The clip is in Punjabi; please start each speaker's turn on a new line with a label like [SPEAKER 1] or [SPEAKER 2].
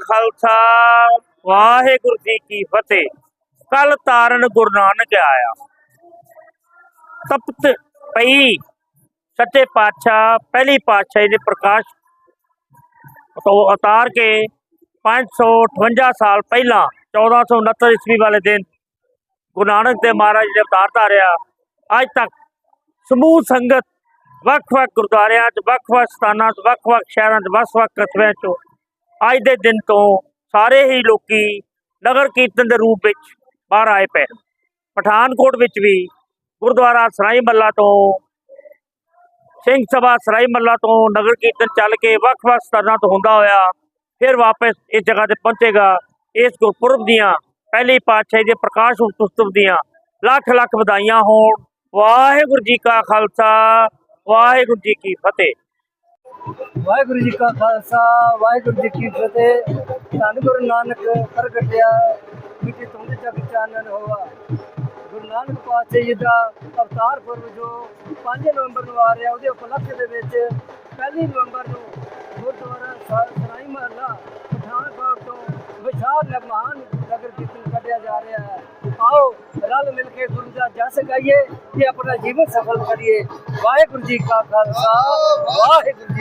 [SPEAKER 1] ਖਾਲਸਾ, ਵਾਹਿਗੁਰੂ ਜੀ ਕੀ ਫਤਿਹ। ਕੱਲ ਤਾਰਨ ਗੁਰੂ ਨਾਨਕ ਆਇਆ। ਤਪਤ ਪਈ ਸੱਚੇ ਪਾਤਸ਼ਾਹ, ਪਹਿਲੀ ਪਾਤਸ਼ਾਹੀ ਦੇ ਪ੍ਰਕਾਸ਼ ਤੋਂ ਉਤਾਰ ਕੇ 558 ਸਾਲ ਪਹਿਲਾਂ 1469 ਈਸਵੀ ਵਾਲੇ ਦਿਨ ਗੁਰੂ ਨਾਨਕ ਦੇਵ ਮਹਾਰਾਜ ਜੀ ਨੇ ਅਵਤਾਰ ਧਾਰਿਆ। ਅੱਜ ਤੱਕ ਸਮੂਹ ਸੰਗਤ ਵੱਖ-ਵੱਖ ਗੁਰਦੁਆਰਿਆਂ 'ਚ, ਵੱਖ-ਵੱਖ ਸਥਾਨਾਂ 'ਚ, ਵੱਖ-ਵੱਖ ਸ਼ਹਿਰਾਂ 'ਚ, ਵੱਖ-ਵੱਖ ਕਸਬਿਆਂ 'ਚੋਂ ਅੱਜ ਦੇ ਦਿਨ ਤੋਂ ਸਾਰੇ ਹੀ ਲੋਕੀ ਨਗਰ ਕੀਰਤਨ ਦੇ ਰੂਪ ਵਿੱਚ ਬਾਹਰ ਆਏ ਪਏ ਪਠਾਨਕੋਟ ਵਿੱਚ ਵੀ ਗੁਰਦੁਆਰਾ ਸਰਾਈ ਮੱਲਾ ਤੋਂ, ਸਿੰਘ ਸਭਾ ਸਰਾਈ ਮੱਲਾ ਤੋਂ ਨਗਰ ਕੀਰਤਨ ਚੱਲ ਕੇ ਵੱਖ-ਵੱਖ ਸਥਾਨਾਂ ਤੋਂ ਹੁੰਦਾ ਹੋਇਆ ਫਿਰ ਵਾਪਸ ਇਸ ਜਗ੍ਹਾ ਤੇ ਪਹੁੰਚੇਗਾ। ਇਸ ਗੁਰਪੁਰਬ ਦੀਆਂ ਪਹਿਲੀ ਪਾਤਸ਼ਾਹੀ ਦੇ ਪ੍ਰਕਾਸ਼ ਉਤਸਵ ਦੀਆਂ ਲੱਖ ਲੱਖ ਵਧਾਈਆਂ ਹੋਣ। ਵਾਹਿਗੁਰੂ ਜੀ ਕਾ ਖਾਲਸਾ। ਵਾਹਿਗੁਰੂ ਜੀ ਕੀ ਫਤਿਹ।
[SPEAKER 2] ਵਾਹਿਗੁਰੂ ਜੀ ਕਾ ਖਾਲਸਾ, ਵਾਹਿਗੁਰੂ ਜੀ ਕੀ ਫਤਿਹ। ਧੰਨ ਗੁਰੂ ਨਾਨਕ ਪ੍ਰਗਟਿਆ, ਮਿੱਟੀ ਤੁੰਦ ਜਗ ਚਾਨਣ ਹੋਆ। ਗੁਰੂ ਨਾਨਕ ਪਾਤਸ਼ਾਹ ਜੀ ਦਾ ਅਵਤਾਰ ਪੁਰਬ ਜੋ 5 ਨਵੰਬਰ ਨੂੰ ਆ ਰਿਹਾ, ਉਹਦੇ ਉਪਲਕਸ਼ ਦੇ ਵਿੱਚ ਪਹਿਲੀ ਨਵੰਬਰ ਨੂੰ ਗੁਰਦੁਆਰਾ ਸਾਹਿਬ ਸਰਾਈ ਮਹੱਲਾ, ਪਠਾਨਕੋਟ ਤੋਂ ਵਿਸ਼ਾਲ ਨ- ਮਹਾਨ ਨਗਰ ਕੀਰਤਨ ਕੱਢਿਆ ਜਾ ਰਿਹਾ ਹੈ। ਆਓ ਰਲ ਮਿਲ ਕੇ ਗੁਰੂ ਦਾ ਜਸ ਗਾਈਏ ਤੇ ਆਪਣਾ ਜੀਵਨ ਸਫਲ ਕਰੀਏ ਵਾਹਿਗੁਰੂ ਜੀ ਕਾ ਖਾਲਸਾ, ਵਾਹਿਗੁਰੂ ਜੀ